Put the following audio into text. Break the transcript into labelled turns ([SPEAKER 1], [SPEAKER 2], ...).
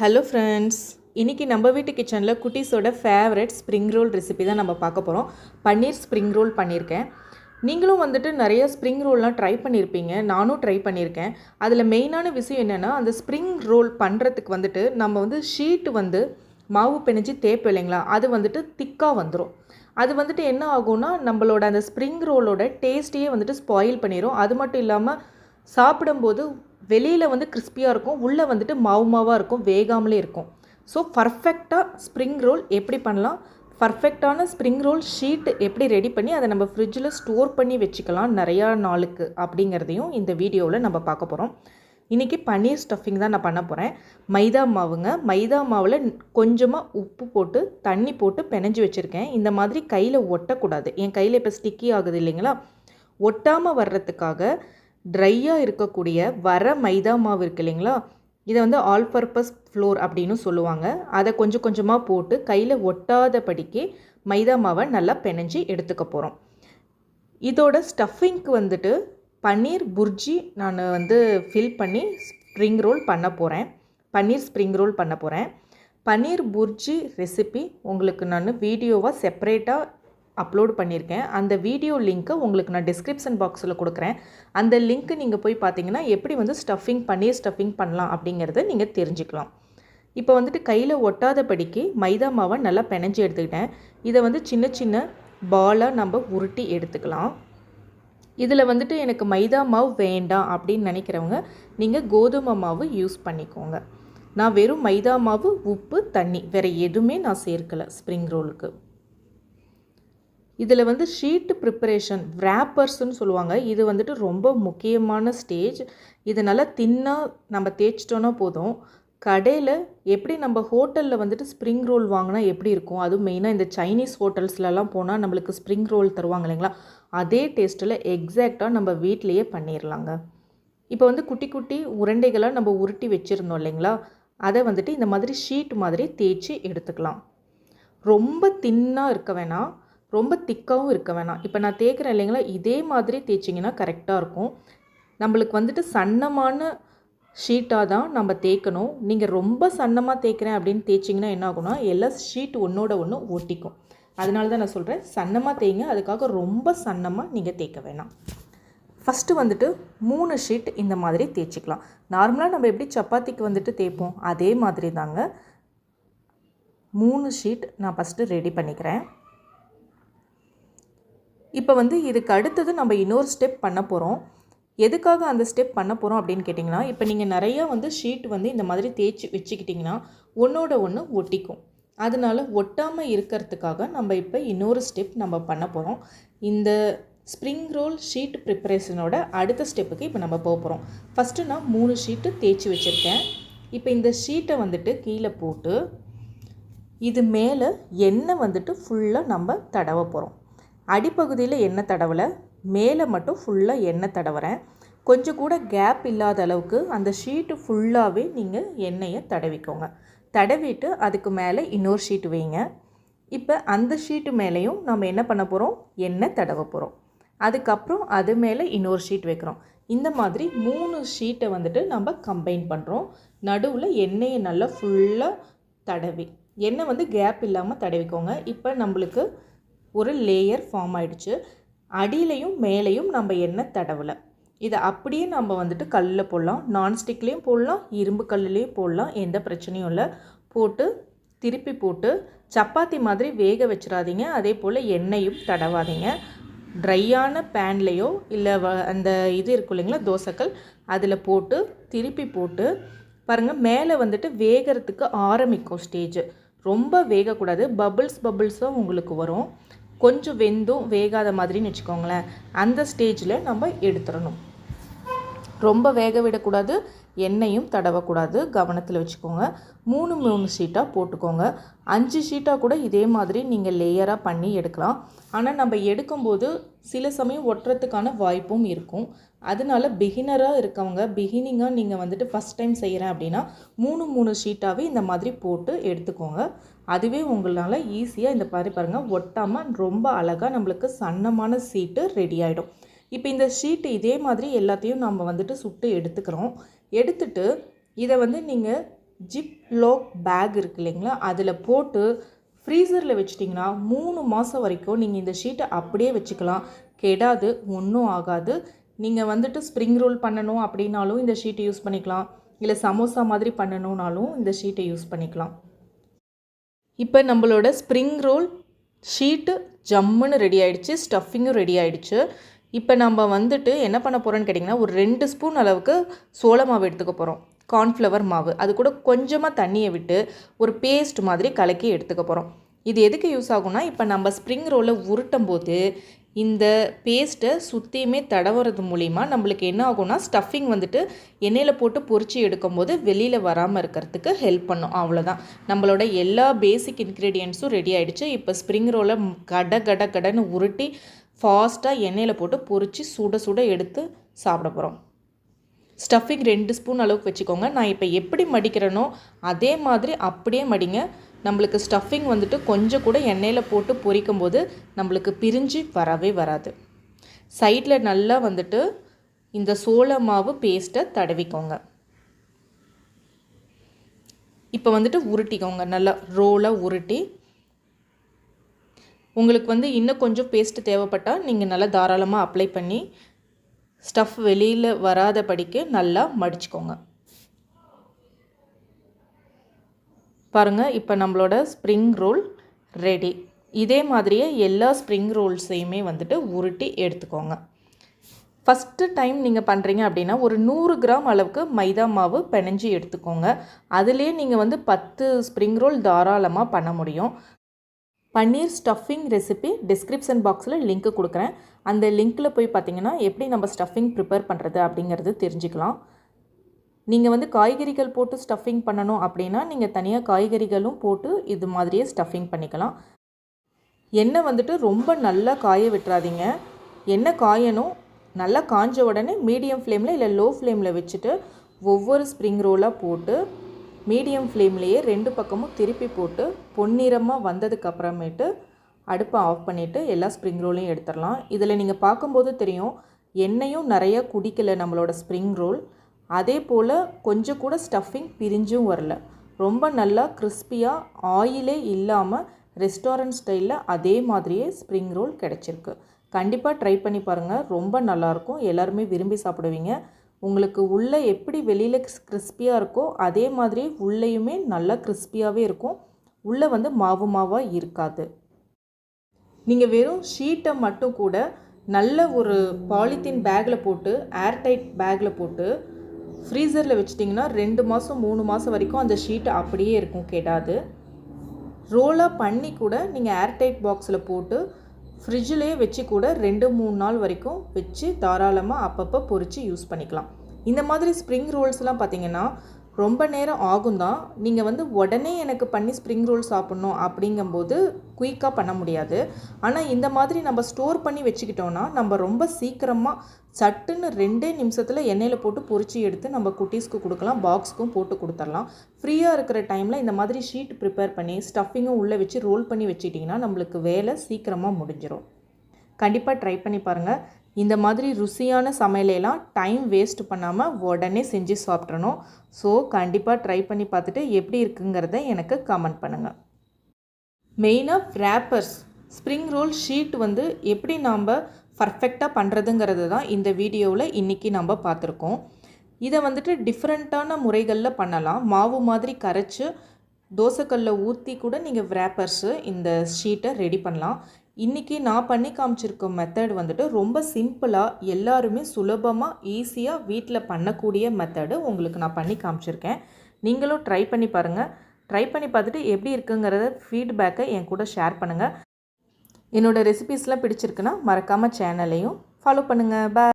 [SPEAKER 1] Hello friends இன்றைக்கி நம்ம வீட்டு கிச்சனில் குட்டீஸோட ஃபேவரட் ஸ்ப்ரிங் ரோல் ரெசிபி தான் நம்ம பார்க்க போகிறோம் பன்னீர் ஸ்ப்ரிங் ரோல் பண்ணியிருக்கேன். நீங்களும் வந்துட்டு நிறைய ஸ்ப்ரிங் ரோல்லாம் ட்ரை பண்ணியிருப்பீங்க. நானும் ட்ரை பண்ணியிருக்கேன். அதில் மெயினான விஷயம் என்னென்னா அந்த ஸ்ப்ரிங் ரோல் பண்ணுறதுக்கு வந்துட்டு நம்ம வந்து ஷீட்டு வந்து மாவு பிணைஞ்சு தேய்ப்போம் இல்லைங்களா? அது வந்துட்டு திக்காக வந்துடும் அது வந்துட்டு என்ன ஆகும்னா நம்மளோட அந்த ஸ்ப்ரிங் ரோலோட டேஸ்ட்டையே வந்துட்டு ஸ்பாயில் பண்ணிடும் அது மட்டும் இல்லாமல் சாப்பிடும்போது வெளியில் வந்து கிறிஸ்பியாக இருக்கும் உள்ளே வந்துட்டு மாவு மாவாக இருக்கும் வேகாமலே இருக்கும். ஸோ பர்ஃபெக்டாக ஸ்ப்ரிங் ரோல் எப்படி பண்ணலாம்? பர்ஃபெக்டான ஸ்ப்ரிங் ரோல் ஷீட் எப்படி ரெடி பண்ணி அதை நம்ம ஃப்ரிட்ஜில் ஸ்டோர் பண்ணி வச்சுக்கலாம் நிறையா நாளுக்கு அப்படிங்கிறதையும் இந்த வீடியோவில் நம்ம பார்க்க போகிறோம் இன்றைக்கி பன்னீர் ஸ்டஃபிங் தான் நான் பண்ண போகிறேன் மைதா மாவுங்க. மைதா மாவில் கொஞ்சமாக உப்பு போட்டு தண்ணி போட்டு பிணைஞ்சு வச்சுருக்கேன். இந்த மாதிரி கையில் ஒட்டக்கூடாது. என் கையில் இப்போ ஸ்டிக்கி ஆகுது இல்லைங்களா? ஒட்டாமல் வர்றதுக்காக ட்ரையாக இருக்கக்கூடிய வர மைதா மாவு இருக்கு இல்லைங்களா? இதை வந்து ஆல் பர்பஸ் ஃப்ளோர் அப்படின்னு சொல்லுவாங்க. அதை கொஞ்சம் கொஞ்சமாக போட்டு கையில் ஒட்டாதபடிக்கு மைதா மாவை நல்லா பிணைஞ்சி எடுத்துக்க போகிறோம் இதோட ஸ்டஃபிங்க்கு வந்துட்டு பன்னீர் புர்ஜி நான் வந்து ஃபில் பண்ணி ஸ்ப்ரிங் ரோல் பண்ண போகிறேன் பன்னீர் ஸ்ப்ரிங் ரோல் பண்ண போகிறேன் பன்னீர் புர்ஜி ரெசிபி உங்களுக்கு நான் வீடியோவாக செப்பரேட்டாக அப்லோட் பண்ணியிருக்கேன். அந்த வீடியோ லிங்க்கை உங்களுக்கு நான் டிஸ்கிரிப்ஷன் பாக்ஸில் கொடுக்குறேன். அந்த லிங்க்கு நீங்கள் போய் பார்த்தீங்கன்னா எப்படி வந்து ஸ்டஃபிங் பண்ணி ஸ்டஃபிங் பண்ணலாம் அப்படிங்கிறத நீங்கள் தெரிஞ்சுக்கலாம். இப்போ வந்துட்டு கையில் ஒட்டாதபடிக்கு மைதா மாவை நல்லா பிணைஞ்சி எடுத்துக்கிட்டேன். இதை வந்து சின்ன சின்ன பாலாக நம்ம உருட்டி எடுத்துக்கலாம். இதில் வந்துட்டு எனக்கு மைதா மாவு வேண்டாம் அப்படின்னு நினைக்கிறவங்க நீங்கள் கோதுமை மாவு யூஸ் பண்ணிக்கோங்க. நான் வெறும் மைதா மாவு உப்பு தண்ணி வேறு எதுவுமே நான் சேர்க்கலை ஸ்ப்ரிங் ரோலுக்கு இதில் வந்து ஷீட்டு ப்ரிப்பரேஷன் ரேப்பர்ஸ்னு சொல்லுவாங்க. இது வந்துட்டு ரொம்ப முக்கியமான ஸ்டேஜ் இது நல்லா தின்னாக நம்ம தேய்ச்சிட்டோன்னா போதும். கடையில் எப்படி நம்ம ஹோட்டலில் வந்துட்டு ஸ்ப்ரிங் ரோல் வாங்கினா எப்படி இருக்கும்? அதுவும் மெயினாக இந்த சைனீஸ் ஹோட்டல்ஸ்லலாம் போனால் நம்மளுக்கு ஸ்ப்ரிங் ரோல் தருவாங்க இல்லைங்களா? அதே டேஸ்ட்டில் எக்ஸாக்டாக நம்ம வீட்லேயே பண்ணிடலாங்க இப்போ வந்து குட்டி குட்டி உருண்டைகளாக நம்ம உருட்டி வச்சுருந்தோம் இல்லைங்களா? அதை வந்துட்டு இந்த மாதிரி ஷீட் மாதிரி தேய்ச்சி எடுத்துக்கலாம். ரொம்ப தின்னாக இருக்க வேணாம். ரொம்ப திக்காகவும் இருக்க வேணாம். இப்போ நான் தேய்க்கிறேன் இல்லைங்களா இதே மாதிரி தேய்ச்சிங்கன்னா கரெக்டாக இருக்கும். நம்மளுக்கு வந்துட்டு சன்னமான ஷீட்டாக தான் நம்ம தேய்க்கணும். நீங்கள் ரொம்ப சன்னமாக தேய்க்கிறேன் அப்படின்னு தேய்ச்சிங்கன்னா என்ன ஆகும்னா எல்லா ஷீட் ஒன்றோட ஒன்று ஒட்டிக்கும். அதனால தான் நான் சொல்கிறேன் சன்னமாக தேய்ங்க அதுக்காக ரொம்ப சன்னமாக நீங்கள் தேய்க்க வேணாம். ஃபஸ்ட்டு வந்துட்டு மூணு ஷீட் இந்த மாதிரி தேய்ச்சிக்கலாம். நார்மலாக நம்ம எப்படி சப்பாத்திக்கு வந்துட்டு தேய்ப்போம் அதே மாதிரி தாங்க. மூணு ஷீட் நான் ஃபஸ்ட்டு ரெடி பண்ணிக்கிறேன். இப்போ வந்து இதுக்கு அடுத்தது நம்ம இன்னொரு ஸ்டெப் பண்ண போகிறோம் எதுக்காக அந்த ஸ்டெப் பண்ண போகிறோம் அப்படின்னு கேட்டிங்கன்னா இப்போ நீங்கள் நிறையா வந்து ஷீட் வந்து இந்த மாதிரி தேய்ச்சி வச்சுக்கிட்டிங்கன்னா ஒன்றோட ஒன்று ஒட்டிக்கும். அதனால ஒட்டாமல் இருக்கிறதுக்காக நம்ம இப்போ இன்னொரு ஸ்டெப் நம்ம பண்ண போகிறோம் இந்த ஸ்ப்ரிங் ரோல் ஷீட் ப்ரிப்பரேஷனோட அடுத்த ஸ்டெப்புக்கு இப்போ நம்ம போக போகிறோம் ஃபஸ்ட்டு நான் மூணு ஷீட்டு தேய்ச்சி வச்சுருக்கேன். இப்போ இந்த ஷீட்டை வந்துட்டு கீழே போட்டு இது மேலே எண்ணெய் வந்துட்டு ஃபுல்லாக நம்ம தடவ போகிறோம் அடிப்பகுதியில் எண்ணெய் தடவலை மேலே மட்டும் ஃபுல்லாக எண்ணெய் தடவுறேன். கொஞ்சம் கூட கேப் இல்லாத அளவுக்கு அந்த ஷீட்டு ஃபுல்லாகவே நீங்கள் எண்ணெயை தடவிக்கோங்க. தடவிட்டு அதுக்கு மேலே இன்னொரு ஷீட்டு வைங்க. இப்போ அந்த ஷீட்டு மேலேயும் நம்ம என்ன பண்ண போகிறோம் எண்ணெய் தடவ போகிறோம் அதுக்கப்புறம் அது மேலே இன்னொரு ஷீட் வைக்கிறோம். இந்த மாதிரி மூணு ஷீட்டை வந்துட்டு நம்ம கம்பைன் பண்ணுறோம் நடுவில் எண்ணெயை நல்லா ஃபுல்லாக தடவி எண்ணெய் வந்து கேப் இல்லாமல் தடவிக்கோங்க. இப்போ நம்மளுக்கு ஒரு லேயர் ஃபார்ம் ஆயிடுச்சு. அடியிலையும் மேலேயும் நம்ம எண்ணெய் தடவலை. இதை அப்படியே நம்ம வந்துட்டு கல்லில் போடலாம். நான்ஸ்டிக்லேயும் போடலாம். இரும்பு கல்லுலேயும் போடலாம். எந்த பிரச்சனையும் இல்லை. போட்டு திருப்பி போட்டு சப்பாத்தி மாதிரி வேக வச்சிடாதீங்க. அதே போல் எண்ணெயும் தடவாதீங்க. ட்ரையான பேன்லேயோ இல்லை வ அந்த இது இருக்கும் இல்லைங்களா தோசைக்கல் அதில் போட்டு திருப்பி போட்டு பாருங்கள் மேலே வந்துட்டு வேகிறதுக்கு ஆரம்பிக்கும் ஸ்டேஜ் ரொம்ப வேகக்கூடாது. பபுள்ஸ் பபுள்ஸும் உங்களுக்கு வரும். கொஞ்சம் வெந்தும் வேகாத மாதிரின்னு வச்சுக்கோங்களேன். அந்த ஸ்டேஜில் நம்ம எடுத்துடணும். ரொம்ப வேக விடக்கூடாது எண்ணெயும் தடவக்கூடாது கவனத்தில் வச்சுக்கோங்க. மூணு மூணு ஷீட்டாக போட்டுக்கோங்க. அஞ்சு ஷீட்டாக கூட இதே மாதிரி நீங்கள் லேயராக பண்ணி எடுக்கலாம். ஆனால் நம்ம எடுக்கும்போது சில சமயம் ஒட்டுறதுக்கான வாய்ப்பும் இருக்கும். அதனால பிகினராக இருக்கவங்க பிகினிங்காக நீங்கள் வந்துட்டு ஃபஸ்ட் டைம் செய்கிறேன் அப்படின்னா மூணு மூணு ஷீட்டாகவே இந்த மாதிரி போட்டு எடுத்துக்கோங்க. அதுவே உங்களால் ஈஸியாக இந்த மாதிரி பாருங்கள் ஒட்டாமல் ரொம்ப அழகாக நம்மளுக்கு சன்னமான சீட்டு ரெடி ஆகிடும் இப்போ இந்த ஷீட்டு இதே மாதிரி எல்லாத்தையும் நம்ம வந்துட்டு சுட்டு எடுத்துக்கிறோம். எடுத்துட்டு இதை வந்து நீங்கள் ஜிப் லோக் பேக் இருக்கு இல்லைங்களா அதில் போட்டு ஃப்ரீசரில் வச்சிட்டிங்கன்னா மூணு மாதம் வரைக்கும் நீங்கள் இந்த ஷீட்டை அப்படியே வச்சுக்கலாம். கெடாது ஒன்றும் ஆகாது. நீங்கள் வந்துட்டு ஸ்ப்ரிங் ரோல் பண்ணணும் அப்படின்னாலும் இந்த ஷீட்டை யூஸ் பண்ணிக்கலாம். இல்லை சமோசா மாதிரி பண்ணணுன்னாலும் இந்த ஷீட்டை யூஸ் பண்ணிக்கலாம். இப்போ நம்மளோட ஸ்ப்ரிங் ரோல் ஷீட்டு ஜம்முன்னு ரெடி ஆகிடுச்சு ஸ்டஃபிங்கும் ரெடி ஆகிடுச்சு இப்போ நம்ம வந்துட்டு என்ன பண்ண போகிறோன்னு கேட்டிங்கன்னா ஒரு ரெண்டு ஸ்பூன் அளவுக்கு சோள மாவு எடுத்துக்க போகிறோம் கார்ன்ஃப்ளவர் மாவு. அது கூட கொஞ்சமாக தண்ணியை விட்டு ஒரு பேஸ்ட் மாதிரி கலக்கி எடுத்துக்க போகிறோம் இது எதுக்கு யூஸ் ஆகும்னா இப்போ நம்ம ஸ்ப்ரிங் ரோலை உருட்டும் போது இந்த பேஸ்ட்டை சுற்றியுமே தடவுறது மூலிமா நம்மளுக்கு என்ன ஆகும்னா ஸ்டஃபிங் வந்துட்டு எண்ணெயில் போட்டு பொரிச்சு எடுக்கும்போது வெளியில் வராமல் இருக்கிறதுக்கு ஹெல்ப் பண்ணும். அவ்வளோதான் நம்மளோட எல்லா பேசிக் இன்க்ரீடியன்ட்ஸும் ரெடி ஆகிடுச்சு இப்போ ஸ்ப்ரிங் ரோலை கட கட கடன்னு உருட்டி ஃபாஸ்ட்டாக எண்ணெயில் போட்டு பொரிச்சு சுட சுட எடுத்து சாப்பிட போகிறோம் ஸ்டஃபிங் ரெண்டு ஸ்பூன் அளவுக்கு வச்சுக்கோங்க. நான் இப்போ எப்படி மடிக்கிறேனோ அதே மாதிரி அப்படியே மடிங்க. நம்மளுக்கு ஸ்டஃபிங் வந்துட்டு கொஞ்சம் கூட எண்ணெயில் போட்டு பொரிக்கும் போது நம்மளுக்கு பிரிஞ்சு வரவே வராது. சைடில் நல்லா வந்துட்டு இந்த சோள மாவு பேஸ்ட்டை தடவிக்கோங்க. இப்போ வந்துட்டு உருட்டிக்கோங்க. நல்லா ரோலாக உருட்டி. உங்களுக்கு வந்து இன்னும் கொஞ்சம் பேஸ்ட்டு தேவைப்பட்டால் நீங்கள் நல்லா தாராளமாக அப்ளை பண்ணி ஸ்டஃப் வெளியில் வராத படிக்க நல்லா மடிச்சுக்கோங்க. பாருங்கள் இப்போ நம்மளோட ஸ்ப்ரிங் ரோல் ரெடி இதே மாதிரியே எல்லா ஸ்ப்ரிங் ரோல்ஸையுமே வந்துட்டு உருட்டி எடுத்துக்கோங்க. ஃபஸ்ட்டு டைம் நீங்கள் பண்ணுறீங்க அப்படின்னா ஒரு நூறு கிராம் அளவுக்கு மைதா மாவு பிணைஞ்சி எடுத்துக்கோங்க. அதுலேயே நீங்கள் வந்து பத்து ஸ்ப்ரிங் ரோல் தாராளமாக பண்ண முடியும். பன்னீர் ஸ்டஃபிங் ரெசிபி டிஸ்கிரிப்ஷன் பாக்ஸில் லிங்க்கு கொடுக்குறேன். அந்த லிங்க்கில் போய் பார்த்தீங்கன்னா எப்படி நம்ம ஸ்டஃபிங் ப்ரிப்பேர் பண்ணுறது அப்படிங்கிறது தெரிஞ்சுக்கலாம். நீங்கள் வந்து காய்கறிகள் போட்டு ஸ்டஃபிங் பண்ணணும் அப்படின்னா நீங்கள் தனியாக காய்கறிகளும் போட்டு இது மாதிரியே ஸ்டஃபிங் பண்ணிக்கலாம். எண்ணெய் வந்துட்டு ரொம்ப நல்லா காய விட்டுறாதீங்க. எண்ணெய் காயணும். நல்லா காஞ்ச உடனே மீடியம் ஃப்ளேமில் இல்லை லோ ஃப்ளேமில் வச்சுட்டு ஒவ்வொரு ஸ்ப்ரிங் ரோலாக போட்டு மீடியம் ஃப்ளேம்லேயே ரெண்டு பக்கமும் திருப்பி போட்டு பொன்னிறமாக வந்ததுக்கு அப்புறமேட்டு அடுப்பை ஆஃப் பண்ணிவிட்டு எல்லா ஸ்ப்ரிங் ரோலையும் எடுத்துடலாம். இதில் நீங்கள் பார்க்கும்போது தெரியும் எண்ணெயும் நிறையா குடிக்கலை நம்மளோட ஸ்ப்ரிங் ரோல். அதே போல் கொஞ்சம் கூட ஸ்டஃபிங் பிரிஞ்சும் வரல. ரொம்ப நல்லா கிறிஸ்பியாக ஆயிலே இல்லாமல் ரெஸ்டாரண்ட் ஸ்டைலில் அதே மாதிரியே ஸ்ப்ரிங் ரோல் கிடச்சிருக்கு. கண்டிப்பாக ட்ரை பண்ணி பாருங்கள் ரொம்ப நல்லாயிருக்கும் எல்லாருமே விரும்பி சாப்பிடுவீங்க. உங்களுக்கு உள்ளே எப்படி வெளியில் கிறிஸ்பியாக இருக்கோ அதே மாதிரி உள்ளேயுமே நல்லா கிறிஸ்பியாகவே இருக்கும். உள்ளே வந்து மாவு மாவாக இருக்காது. நீங்கள் வெறும் ஷீட்டை மட்டும் கூட நல்ல ஒரு பாலித்தீன் பேக்கில் போட்டு ஏர்டைட் பேக்கில் போட்டு ஃப்ரீசரில் வச்சிட்டிங்கன்னா ரெண்டு மாதம் மூணு மாதம் வரைக்கும் அந்த ஷீட் அப்படியே இருக்கும் கெடாது. ரோலாக பண்ணி கூட நீங்கள் ஏர்டைட் பாக்ஸில் போட்டு ஃப்ரிட்ஜிலே வச்சு கூட ரெண்டு மூணு நாள் வரைக்கும் வச்சு தாராளமாக அப்பப்போ பொரித்து யூஸ் பண்ணிக்கலாம். இந்த மாதிரி ஸ்ப்ரிங் ரோல்ஸ்லாம் பார்த்திங்கன்னா ரொம்ப நேரம் ஆகும் தான் நீங்கள் வந்து உடனே எனக்கு பண்ணி ஸ்ப்ரிங் ரோல் சாப்பிட்ணும் அப்படிங்கும்போது குயிக்காக பண்ண முடியாது. ஆனால் இந்த மாதிரி நம்ம ஸ்டோர் பண்ணி வச்சுக்கிட்டோன்னா நம்ம ரொம்ப சீக்கிரமாக சட்டுன்னு ரெண்டே நிமிஷத்தில் எண்ணெயில் போட்டு பொரிச்சு எடுத்து நம்ம குட்டீஸ்க்கு கொடுக்கலாம் பாக்ஸ்க்கும் போட்டு கொடுத்துடலாம். ஃப்ரீயாக இருக்கிற டைமில் இந்த மாதிரி ஷீட் ப்ரிப்பேர் பண்ணி ஸ்டஃபிங்கும் உள்ளே வச்சு ரோல் பண்ணி வச்சுட்டிங்கன்னா நம்மளுக்கு வேலை சீக்கிரமாக முடிஞ்சிடும் கண்டிப்பாக ட்ரை பண்ணி பாருங்கள் இந்த மாதிரி ருசியான சமையலையெல்லாம் டைம் வேஸ்ட் பண்ணாமல் உடனே செஞ்சு சாப்பிட்றணும் ஸோ கண்டிப்பாக ட்ரை பண்ணி பார்த்துட்டு எப்படி இருக்குங்கிறத எனக்கு கமெண்ட் பண்ணுங்கள் மெயினாக ரேப்பர்ஸ் ஸ்ப்ரிங் ரோல் ஷீட் வந்து எப்படி நாம் பர்ஃபெக்டாக பண்ணுறதுங்கிறது தான் இந்த வீடியோவில் இன்றைக்கி நம்ம பார்த்துருக்கோம். இதை வந்துட்டு டிஃப்ரெண்ட்டான முறைகளில் பண்ணலாம். மாவு மாதிரி கரைச்சி தோசைக்கல்லில் ஊற்றி கூட நீங்கள் ரேப்பர்ஸு இந்த ஷீட்டை ரெடி பண்ணலாம். இன்றைக்கி நான் பண்ணி காமிச்சிருக்க மெத்தட் வந்துட்டு ரொம்ப சிம்பிளாக எல்லாருமே சுலபமாக ஈஸியாக வீட்டில் பண்ணக்கூடிய மெத்தடு உங்களுக்கு நான் பண்ணி காமிச்சிருக்கேன். நீங்களும் ட்ரை பண்ணி பாருங்கள் ட்ரை பண்ணி பார்த்துட்டு எப்படி இருக்குங்கிறத ஃபீட்பேக்கை என் கூட ஷேர் பண்ணுங்கள் என்னோடய ரெசிபீஸ்லாம் பிடிச்சிருக்குன்னா மறக்காமல் சேனலையும் ஃபாலோ பண்ணுங்கள் பாய்